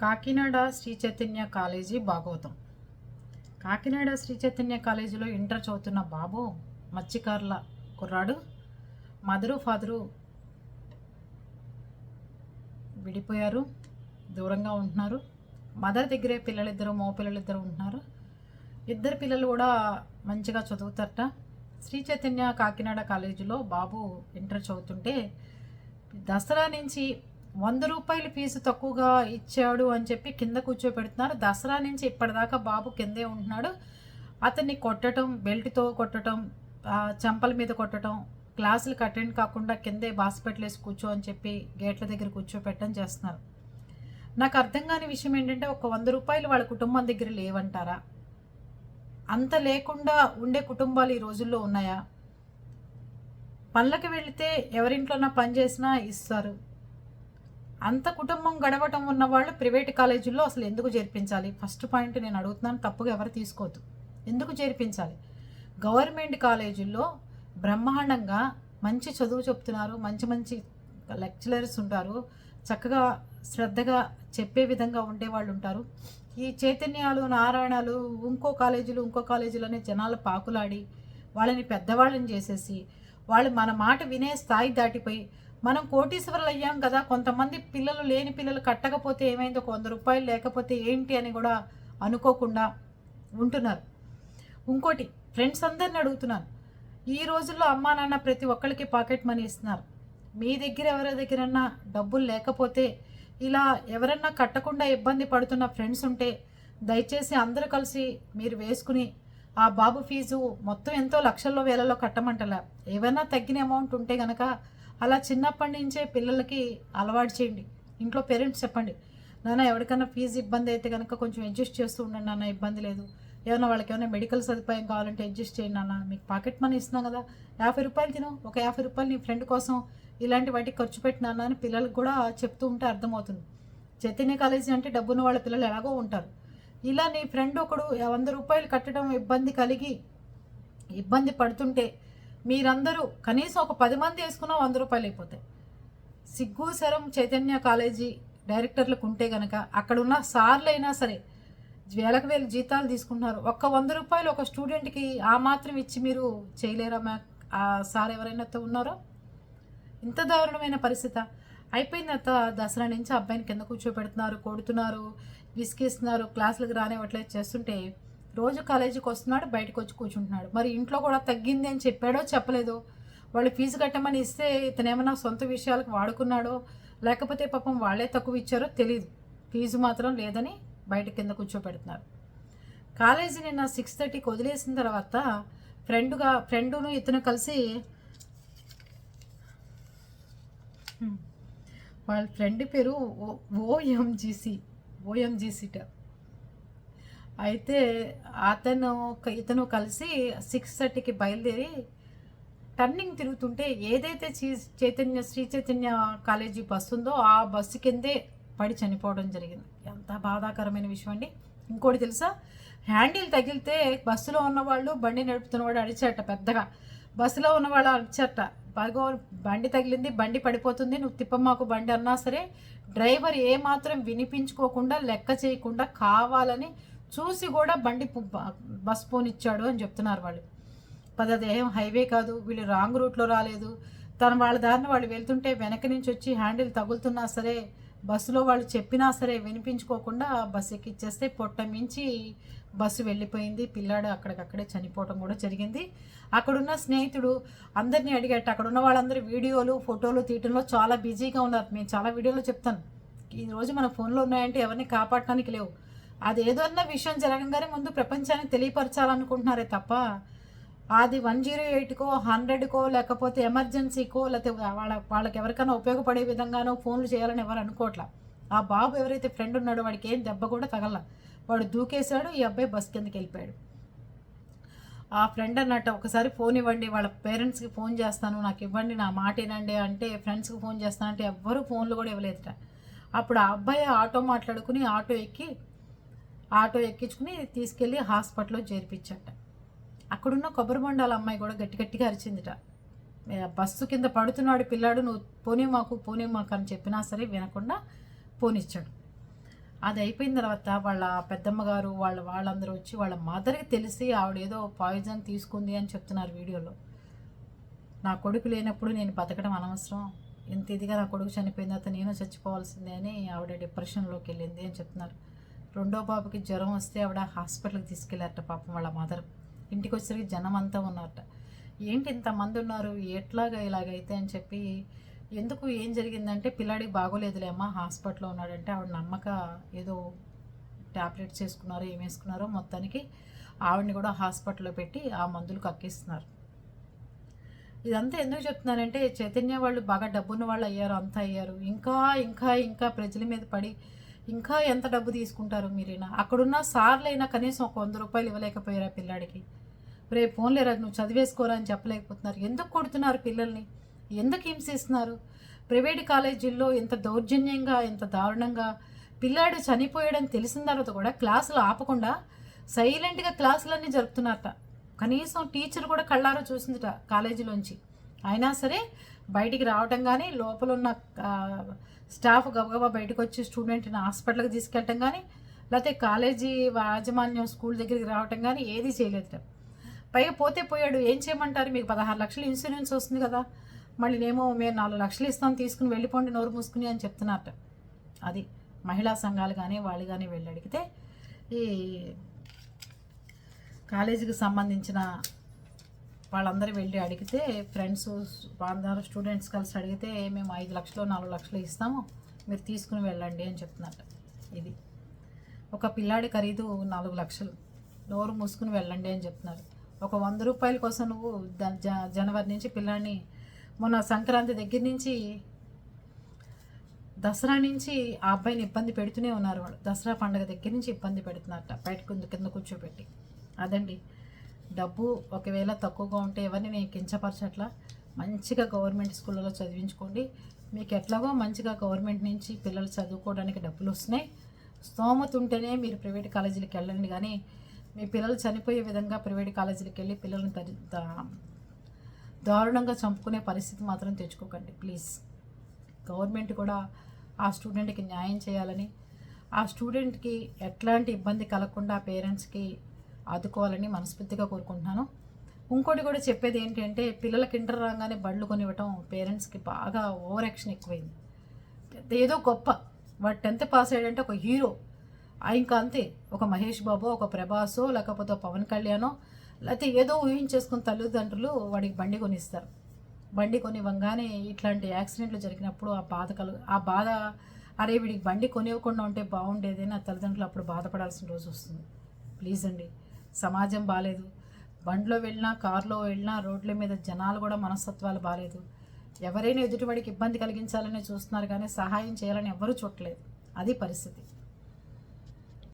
Kakinada Sri Chaitanya college భాగవతం. కాకినాడ శ్రీ చైతన్య కాలేజీలో inter చదువుతున్న బాబు మత్స్యకారుల కుర్రాడు. మదరు ఫాదరు విడిపోయారు. దూరంగా ఉంటున్నారు. మదర్ దగ్గరే పిల్లలిద్దరు మో పిల్లలిద్దరు ఉంటున్నారు. ఇద్దరు పిల్లలు కూడా మంచిగా చదువుతారట. శ్రీ చైతన్య కాకినాడ కాలేజీలో బాబు ఇంటర్ చదువుతుంటే దసరా నుంచి వంద రూపాయలు ఫీజు తక్కువగా ఇచ్చాడు అని చెప్పి కింద కూర్చోబెడుతున్నారు. దసరా నుంచి ఇప్పటిదాకా బాబు కిందే ఉంటున్నాడు. అతన్ని కొట్టడం బెల్ట్తో కొట్టడం చెంపల మీద కొట్టడం క్లాసులకు అటెండ్ కాకుండా కిందే బాస్పెట్లు వేసి కూర్చో అని చెప్పి గేట్ల దగ్గర కూర్చోపెట్టడం చేస్తున్నారు. నాకు అర్థం కాని విషయం ఏంటంటే ఒక వంద రూపాయలు వాళ్ళ కుటుంబం దగ్గర లేవంటారా? అంత లేకుండా ఉండే కుటుంబాలు ఈ రోజుల్లో ఉన్నాయా? పనులకు వెళితే ఎవరింట్లోనా పని చేసినా ఇస్తారు. అంత కుటుంబం గడవటం ఉన్న వాళ్ళు ప్రైవేట్ కాలేజీల్లో అసలు ఎందుకు చేర్పించాలి? ఫస్ట్ పాయింట్ నేను అడుగుతున్నాను తప్పుగా ఎవరు తీసుకోవద్దు. ఎందుకు చేర్పించాలి? గవర్నమెంట్ కాలేజీల్లో బ్రహ్మాండంగా మంచి చదువు చెప్తున్నారు మంచి మంచి లెక్చరర్స్ ఉంటారు చక్కగా శ్రద్ధగా చెప్పే విధంగా ఉండేవాళ్ళు ఉంటారు. ఈ చైతన్యాలు నారాయణాలు ఇంకో కాలేజీలు ఇంకో కాలేజీలోనే జనాలు పాకులాడి వాళ్ళని పెద్దవాళ్ళని చేసేసి వాళ్ళు మన మాట వినే స్థాయి దాటిపోయి మనం కోటీశ్వరులు అయ్యాం కదా కొంతమంది పిల్లలు లేని పిల్లలు కట్టకపోతే ఏమైందో? వంద రూపాయలు లేకపోతే ఏంటి అని కూడా అనుకోకుండా ఉంటున్నారు. ఇంకోటి ఫ్రెండ్స్ అందరిని అడుగుతున్నాను. ఈ రోజుల్లో అమ్మా నాన్న ప్రతి ఒక్కరికి పాకెట్ మనీ ఇస్తున్నారు. మీ దగ్గర ఎవరి దగ్గరన్నా డబ్బులు లేకపోతే ఇలా ఎవరన్నా కట్టకుండా ఇబ్బంది పడుతున్న ఫ్రెండ్స్ ఉంటే దయచేసి అందరూ కలిసి మీరు వేసుకుని ఆ బాబు ఫీజు మొత్తం ఎంతో లక్షల్లో వేలలో కట్టమంటలా. ఏమైనా తగ్గిన అమౌంట్ ఉంటే గనక అలా చిన్నప్పటి నుంచే పిల్లలకి అలవాటు చేయండి. ఇంట్లో పేరెంట్స్ చెప్పండి నాన్న ఎవరికైనా ఫీజు ఇబ్బంది అయితే కనుక కొంచెం అడ్జస్ట్ చేస్తూ ఉండండి నాన్న ఇబ్బంది లేదు. ఏమైనా వాళ్ళకి ఏమైనా మెడికల్ సదుపాయం కావాలంటే అడ్జస్ట్ చేయండి నాన్న. మీకు పాకెట్ మనీ ఇస్తున్నాం కదా యాభై రూపాయలు తిను. ఒక యాభై రూపాయలు నీ ఫ్రెండ్ కోసం ఇలాంటి వాటికి ఖర్చు పెట్టినాన్న అని పిల్లలకు కూడా చెప్తూ ఉంటే అర్థమవుతుంది. చైతన్య కాలేజీ అంటే డబ్బున్న వాళ్ళ పిల్లలు ఎలాగో ఉంటారు. ఇలా నీ ఫ్రెండ్ ఒకడు వంద రూపాయలు కట్టడం ఇబ్బంది కలిగి ఇబ్బంది పడుతుంటే మీరందరూ కనీసం ఒక పది మంది వేసుకున్నా వంద రూపాయలు అయిపోతాయి. సిగ్గు శరం చైతన్య కాలేజీ డైరెక్టర్లకు ఉంటే గనక అక్కడ ఉన్న సార్లు అయినా సరే వేలకు వేలు జీతాలు తీసుకుంటున్నారు. ఒక్క వంద రూపాయలు ఒక స్టూడెంట్కి ఆ మాత్రం ఇచ్చి మీరు చేయలేరా మ్యా ఆ సార్ ఎవరైనా ఉన్నారో? ఇంత దారుణమైన పరిస్థితి. అయిపోయిన తర్వాత దసరా నుంచి అబ్బాయిని కింద కూర్చోబెడుతున్నారు కొడుతున్నారు విసిగిస్తున్నారు క్లాసులకు రానివ్వట్లేదు. చేస్తుంటే రోజు కాలేజీకి వస్తున్నాడు బయటకు వచ్చి కూర్చుంటున్నాడు. మరి ఇంట్లో కూడా తగ్గింది అని చెప్పాడో చెప్పలేదో. వాళ్ళు ఫీజు కట్టమని ఇస్తే ఇతను ఏమైనా సొంత విషయాలకు వాడుకున్నాడో లేకపోతే పాపం వాళ్ళే తక్కువ ఇచ్చారో తెలియదు ఫీజు మాత్రం లేదని బయట కింద కూర్చోబెడుతున్నారు. కాలేజీ నిన్న సిక్స్ థర్టీకి వదిలేసిన తర్వాత ఫ్రెండ్గా ఫ్రెండును ఇతను కలిసి వాళ్ళ ఫ్రెండ్ పేరు ఓ- ఓఎంజీసీ ఓఎంజీసీట అయితే అతను ఇతను కలిసి సిక్స్ థర్టీకి బయలుదేరి టర్నింగ్ తిరుగుతుంటే ఏదైతే చీ- చైతన్య శ్రీ చైతన్య కాలేజీ బస్సు ఉందో ఆ బస్సు కిందే పడి చనిపోవడం జరిగింది. ఎంత బాధాకరమైన విషయం అండి. ఇంకోటి తెలుసా? హ్యాండిల్ తగిలితే బస్సులో ఉన్నవాళ్ళు బండి నడుపుతున్నవాడు అడిచాట పెద్దగా. బస్సులో ఉన్నవాళ్ళు అడిచాట బాగో బండి తగిలింది బండి పడిపోతుంది నువ్వు తిప్పమాకు బండి అన్నా సరే డ్రైవర్ ఏ మాత్రం వినిపించుకోకుండా లెక్క చేయకుండా కావాలని చూసి కూడా బండి బస్ పోనిచ్చాడు అని చెప్తున్నారు వాళ్ళు. పదదేహం హైవే కాదు వీళ్ళు రాంగ్ రూట్లో రాలేదు. తన వాళ్ళ దారిని వాళ్ళు వెళ్తుంటే వెనక నుంచి వచ్చి హ్యాండిల్ తగులుతున్నా సరే బస్సులో వాళ్ళు చెప్పినా సరే వినిపించుకోకుండా బస్సు ఎక్కిచ్చేస్తే పొట్ట మించి బస్సు వెళ్ళిపోయింది. పిల్లాడు అక్కడికక్కడే చనిపోవడం కూడా జరిగింది. అక్కడున్న స్నేహితుడు అందరినీ అడిగాట అక్కడున్న వాళ్ళందరూ వీడియోలు ఫోటోలు తీయటంలో చాలా బిజీగా ఉన్నారు. మేము చాలా వీడియోలు చెప్తాను. ఈ రోజు మన ఫోన్లో ఉన్నాయంటే ఎవరిని కాపాడటానికి లేవు. అది విషయం జరగంగానే ముందు ప్రపంచానికి తెలియపరచాలనుకుంటున్నారే తప్ప అది వన్ జీరో ఎయిట్కో హండ్రెడ్కో లేకపోతే ఎమర్జెన్సీకో లేకపోతే వాళ్ళ వాళ్ళకి ఎవరికైనా ఉపయోగపడే విధంగానో ఫోన్లు చేయాలని ఎవరు అనుకోవట్లా ఆ బాబు ఎవరైతే ఫ్రెండ్ ఉన్నాడో వాడికి ఏం దెబ్బ కూడా తగల వాడు దూకేశాడు ఈ అబ్బాయి బస్ కిందకి వెళ్ళిపోయాడు. ఆ ఫ్రెండ్ అన్నట్టు ఒకసారి ఫోన్ ఇవ్వండి వాళ్ళ పేరెంట్స్కి ఫోన్ చేస్తాను నాకు ఇవ్వండి నా మాట ఏనండి అంటే ఫ్రెండ్స్కి ఫోన్ చేస్తాను అంటే ఎవ్వరూ ఫోన్లు కూడా ఇవ్వలేదుట. అప్పుడు ఆ అబ్బాయి ఆటో మాట్లాడుకుని ఆటో ఎక్కి ఆటో ఎక్కించుకుని తీసుకెళ్ళి హాస్పిటల్లో చేర్పించట. అక్కడున్న కొబ్బరి బొండాల అమ్మాయి కూడా గట్టి గట్టిగా అరిచిందిట. బస్సు కింద పడుతున్నాడు పిల్లాడు నువ్వు పోనీ మాకు పోనీ మాకు అని చెప్పినా సరే వినకుండా పోనిచ్చాడు. అది అయిపోయిన తర్వాత వాళ్ళ పెద్దమ్మ గారు వాళ్ళ వాళ్ళందరూ వచ్చి వాళ్ళ మదర్కి తెలిసి ఆవిడ ఏదో పాయిజన్ తీసుకుంది అని చెప్తున్నారు వీడియోలో. నా కొడుకు లేనప్పుడు నేను బతకడం అనవసరం. ఇంత ఇదిగా నా కొడుకు చనిపోయిన తర్వాత నేను చచ్చిపోవాల్సిందే అని ఆవిడ డిప్రెషన్లోకి వెళ్ళింది అని చెప్తున్నారు. రెండో బాబుకి జ్వరం వస్తే ఆవిడ హాస్పిటల్కి తీసుకెళ్ళారట పాపం వాళ్ళ మదర్. ఇంటికి వచ్చేసరికి జనం అంతా ఉన్నారట. ఏంటి ఇంతమంది ఉన్నారు? ఎట్లాగా ఇలాగైతే? అని చెప్పి ఎందుకు? ఏం జరిగిందంటే పిల్లాడికి బాగోలేదులే అమ్మ హాస్పిటల్లో ఉన్నాడంటే ఆవిడ నమ్మక ఏదో ట్యాబ్లెట్స్ వేసుకున్నారో ఏం వేసుకున్నారో మొత్తానికి ఆవిడని కూడా హాస్పిటల్లో పెట్టి ఆ మందులు కక్కిస్తున్నారు. ఇదంతా ఎందుకు చెప్తున్నానంటే చైతన్య వాళ్ళు బాగా డబ్బున్న వాళ్ళు అయ్యారు అంతా అయ్యారు. ఇంకా ఇంకా ఇంకా ప్రజల మీద పడి ఇంకా ఎంత డబ్బు తీసుకుంటారు మీరైనా? అక్కడున్న సార్లైనా కనీసం ఒక వంద రూపాయలు ఇవ్వలేకపోయారా పిల్లాడికి? రేపు ఫోన్లేరా నువ్వు చదివేసుకోరా అని చెప్పలేకపోతున్నారు. ఎందుకు కొడుతున్నారు పిల్లల్ని? ఎందుకు హింసిస్తున్నారు? ప్రైవేట్ కాలేజీల్లో ఇంత దౌర్జన్యంగా ఇంత దారుణంగా పిల్లాడు చనిపోయాడని తెలిసిన తర్వాత కూడా క్లాసులు ఆపకుండా సైలెంట్గా క్లాసులన్నీ జరుపుతున్నారట. కనీసం టీచర్ కూడా కళ్ళారో చూసిందిట కాలేజీలోంచి. అయినా సరే బయటికి రావటం కానీ లోపల ఉన్న స్టాఫ్ గబగబా బయటకు వచ్చి స్టూడెంట్ని హాస్పిటల్కి తీసుకెళ్ళటం కానీ లేకపోతే కాలేజీ యాజమాన్యం స్కూల్ దగ్గరికి రావటం కానీ ఏది చేయలేదు పైగా పోతే పోయాడు. ఏం చేయమంటారు? మీకు పదహారు లక్షలు ఇన్సూరెన్స్ వస్తుంది కదా. మళ్ళీ నేమో మేము నాలుగు లక్షలు ఇస్తాం తీసుకుని వెళ్ళిపోండి నోరు మూసుకుని అని చెప్తున్నారట. అది మహిళా సంఘాలు కానీ వాళ్ళు కానీ వెళ్ళి అడిగితే ఈ కాలేజీకి సంబంధించిన వాళ్ళందరూ వెళ్ళి అడిగితే ఫ్రెండ్స్ అందరూ స్టూడెంట్స్ కలిసి అడిగితే మేము ఐదు లక్షలు నాలుగు లక్షలు ఇస్తాము మీరు తీసుకుని వెళ్ళండి అని చెప్తున్నట్టు ఇది. ఒక పిల్లాడి ఖరీదు నాలుగు లక్షలు నోరు మూసుకుని వెళ్ళండి అని చెప్తున్నారు. ఒక వంద రూపాయల కోసం నువ్వు జ- జనవరి నుంచి పిల్లాడిని మొన్న సంక్రాంతి దగ్గర నుంచి దసరా నుంచి ఆ అబ్బాయిని ఇబ్బంది పెడుతూనే ఉన్నారు వాళ్ళు. దసరా పండుగ దగ్గర నుంచి ఇబ్బంది పెడుతున్నారట బయట కింద కింద కూర్చోబెట్టి. అదండి. డబ్బు ఒకవేళ తక్కువగా ఉంటే ఎవరిని నేను కించపరచట్లా? మంచిగా గవర్నమెంట్ స్కూళ్ళలో చదివించుకోండి. మీకు ఎట్లాగో మంచిగా గవర్నమెంట్ నుంచి పిల్లలు చదువుకోవడానికి డబ్బులు వస్తున్నాయి. స్తోమత ఉంటేనే మీరు ప్రైవేట్ కాలేజీలకు వెళ్ళండి. కానీ మీ పిల్లలు చనిపోయే విధంగా ప్రైవేట్ కాలేజీలకు వెళ్ళి పిల్లల్ని దరి దారుణంగా చంపుకునే పరిస్థితి మాత్రం తెచ్చుకోకండి. ప్లీజ్. గవర్నమెంట్ కూడా ఆ స్టూడెంట్కి న్యాయం చేయాలని ఆ స్టూడెంట్కి ఎట్లాంటి ఇబ్బంది కలగకుండా పేరెంట్స్కి ఆదుకోవాలని మనస్ఫూర్తిగా కోరుకుంటున్నాను. ఇంకోటి కూడా చెప్పేది ఏంటంటే పిల్లలకి ఇంటర్ రాగానే బళ్ళు కొనివ్వటం పేరెంట్స్కి బాగా ఓవర్ యాక్షన్ ఎక్కువైంది ఏదో గొప్ప. వాడు టెన్త్ పాస్ అయ్యాడంటే ఒక హీరో. ఇంకా అంతే. ఒక మహేష్ బాబు ఒక ప్రభాసో లేకపోతే పవన్ కళ్యాణో లేకపోతే ఏదో ఊహించేసుకుని తల్లిదండ్రులు వాడికి బండి కొనిస్తారు. బండి కొనివ్వగానే ఇట్లాంటి యాక్సిడెంట్లు జరిగినప్పుడు ఆ బాధ కలు ఆ బాధ అరే వీడికి బండి కొనివ్వకుండా ఉంటే బాగుండేది ఆ తల్లిదండ్రులు అప్పుడు బాధపడాల్సిన రోజు వస్తుంది. ప్లీజ్ అండి. సమాజం బాగాలేదు బండ్లో వెళ్ళినా కారులో వెళ్ళినా రోడ్ల మీద జనాలు కూడా మనస్తత్వాలు బాగాలేదు ఎవరైనా ఎదుటివాడికి ఇబ్బంది కలిగించాలని చూస్తున్నారు కానీ సహాయం చేయాలని ఎవరూ చూడలేదు అది పరిస్థితి.